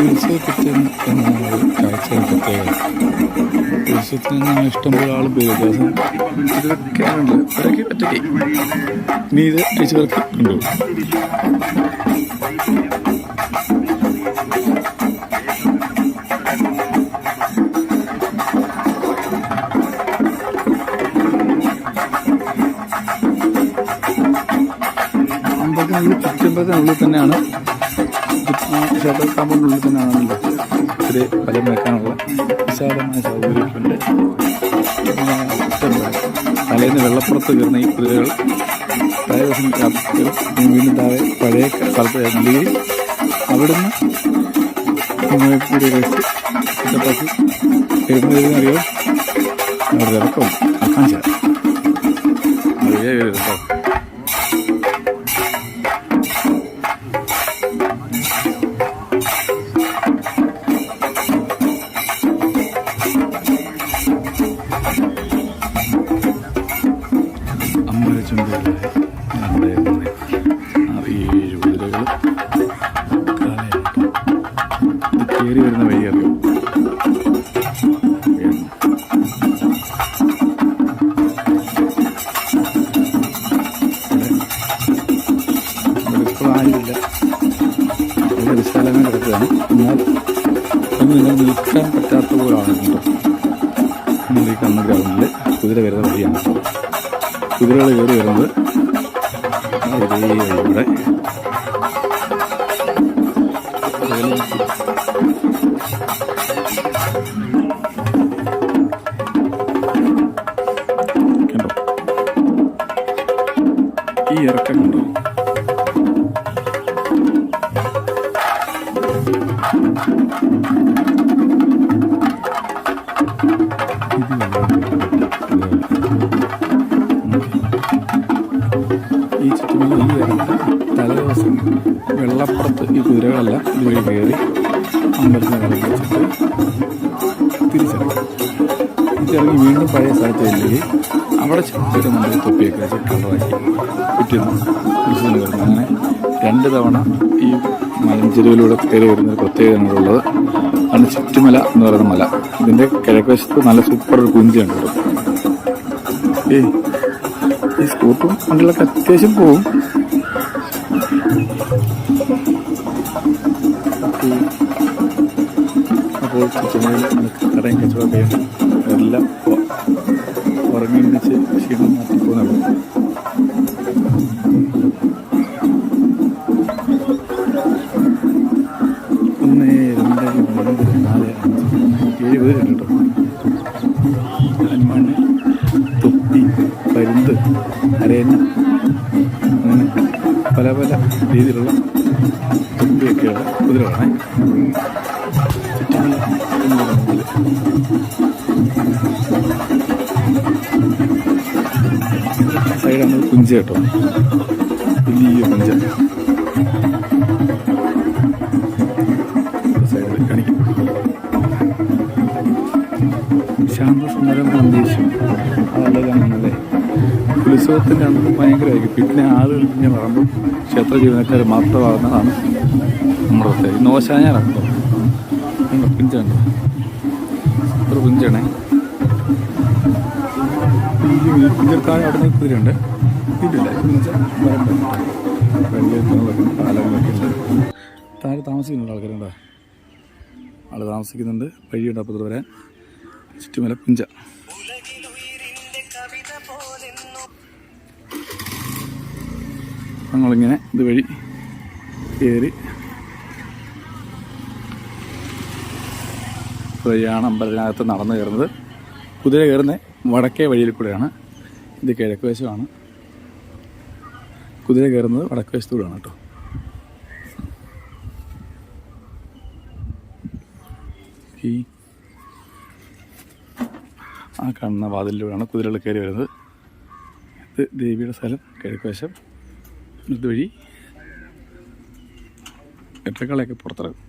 ദേശീയക്കൃത്യം എന്നതാണ് കാഴ്ചയുടെ പ്രത്യേകത ദേശീയത്തിൽ നിന്നാണ് ഇഷ്ടംപോലെ ആൾ വ്യത്യാസം ഇതൊക്കെയാണുണ്ട് ഇവരൊക്കെ പറ്റി ഇനി ഇത് ടീച്ചർക്ക് കണ്ടു അമ്പത് നമ്മൾ തന്നെയാണ് ക്ഷേത്ര കാമ്പൗണ്ടിനുള്ളിൽ തന്നെയാണല്ലോ ഒത്തിരി ഫലം വെക്കാനുള്ള വിശാലമായ സൗകര്യമുണ്ട് തലേന്ന് വെള്ളപ്പുറത്ത് കയറുന്ന ഈ കുതിരകൾ തലേ ദിവസം വീണ്ടും താഴെ പഴയ സ്ഥലത്ത് നൽകുകയും അവിടുന്ന് കുതിര വെച്ച് ഇഷ്ടപ്പെട്ട് കയറുന്നതിനറിയോ അവിടെ ഇറക്കം കാണിച്ചാൽ അറിയാ കേട്ടോ ആറ് ഏഴ് കുതിരകൾ കയറി വരുന്ന വഴി അറിയാം വളരെ വിശാലമായി കിടക്കുകയാണ് എന്നാൽ ഒന്നും നിങ്ങൾ നിൽക്കാൻ പറ്റാത്ത പോലാണ് കേട്ടോ നമ്മൾ ഈ കണ്ണൂർ ഗ്രൗണ്ടിൽ കുതിര വരുന്ന വഴിയാണ് കുതിരകൾ കയറി വരുന്നത് ഇതേ ഈ ചുറ്റുമല ഈ വരുന്നത് തലേദിവസം വെള്ളപ്പുറത്ത് ഈ കുതിരകളെല്ലാം ഇതുവഴി കയറി അമ്പലത്തിന് വിളക്ക് വെച്ചിട്ട് തിരിച്ചിറങ്ങി തിരിച്ചിറങ്ങി വീണ്ടും പഴയ സ്ഥലത്ത് വരികയും അവിടെ ചെന്നിട്ട് നമ്മൾ തൊപ്പിയൊക്കെ വെച്ച് കളറാക്കി ഉത്സവം വരുന്നു. അങ്ങനെ രണ്ട് തവണ ഈ മലഞ്ചെരുവിലൂടെ കയറി വരുന്ന ഒരു പ്രത്യേകത എന്നുള്ളത് ആണ് ചുറ്റുമല എന്ന് പറയുന്ന മല. ഇതിന്റെ കിഴക്കുവശത്ത് നല്ല സൂപ്പർ ഒരു കുഞ്ചുണ്ട് ഏ ഈ സ്കൂട്ടും വണ്ടികളൊക്കെ അത്യാവശ്യം പോവും. അപ്പോൾ ചുറ്റുമലയിൽ കടയും കച്ചവടം എല്ലാം ഉറങ്ങി എണ്ണിച്ച് ക്ഷീണം മാറ്റി പോകുന്നുള്ളൂ ഒന്ന് രണ്ട് മൂന്ന് നാല് അഞ്ച് ഏഴ് പേരുണ്ട് കേട്ടോ. അരയന്ന. അങ്ങനെ പല പല രീതിയിലുള്ള തൊപ്പിയൊക്കെയുള്ള കുതിരകളാണ്. സൈഡാണ് കുഞ്ച കേട്ടോ. വലിയ കുഞ്ച. സൈഡിൽ കാണിക്കും. ശാന്തസുന്ദരം അന്തരീക്ഷം അതല്ലേ ഉത്സവത്തിന്റെ അന്ന് ഭയങ്കരമായിരിക്കും. പിന്നെ ആളുകൾ ഇങ്ങനെ പറയുമ്പോൾ ക്ഷേത്ര ജീവനക്കാർ മാത്രമാകുന്നതാണ് നമ്മുടെ പ്രത്യേകം കണ്ടോ പിഞ്ചുണ്ടോ ഒരു പിഞ്ചാണേ പിഞ്ചർക്കായ അവിടെ നിന്ന് കുതിരയുണ്ട്. ഇതില്ല പിഞ്ച ഉണ്ട്. താഴെ താമസിക്കുന്നുണ്ട് ആൾക്കാരുണ്ടോ? ആൾ താമസിക്കുന്നുണ്ട്. വഴിയുണ്ട് അപ്പുറത്ത് വരാൻ. ചുറ്റുമല പിഞ്ച ഞങ്ങളിങ്ങനെ ഇതുവഴി കയറി വഴിയാണ് അമ്പലത്തിനകത്ത് നടന്നു കയറുന്നത്. കുതിര കയറുന്ന വടക്കേ വഴിയിൽ കൂടെയാണ്. ഇത് കിഴക്ക് വശമാണ് കുതിര കയറുന്നത് വടക്ക് വശത്തൂടെയാണ് കേട്ടോ. ഈ ആ കാണുന്ന വാതിലിലൂടെയാണ് കുതിരകൾ കയറി വരുന്നത്. ഇത് ദേവിയുടെ സ്ഥലം കിഴക്കുവശം. ഇതുവഴി എട്ടക്കളയൊക്കെ പുറത്തിറങ്ങും?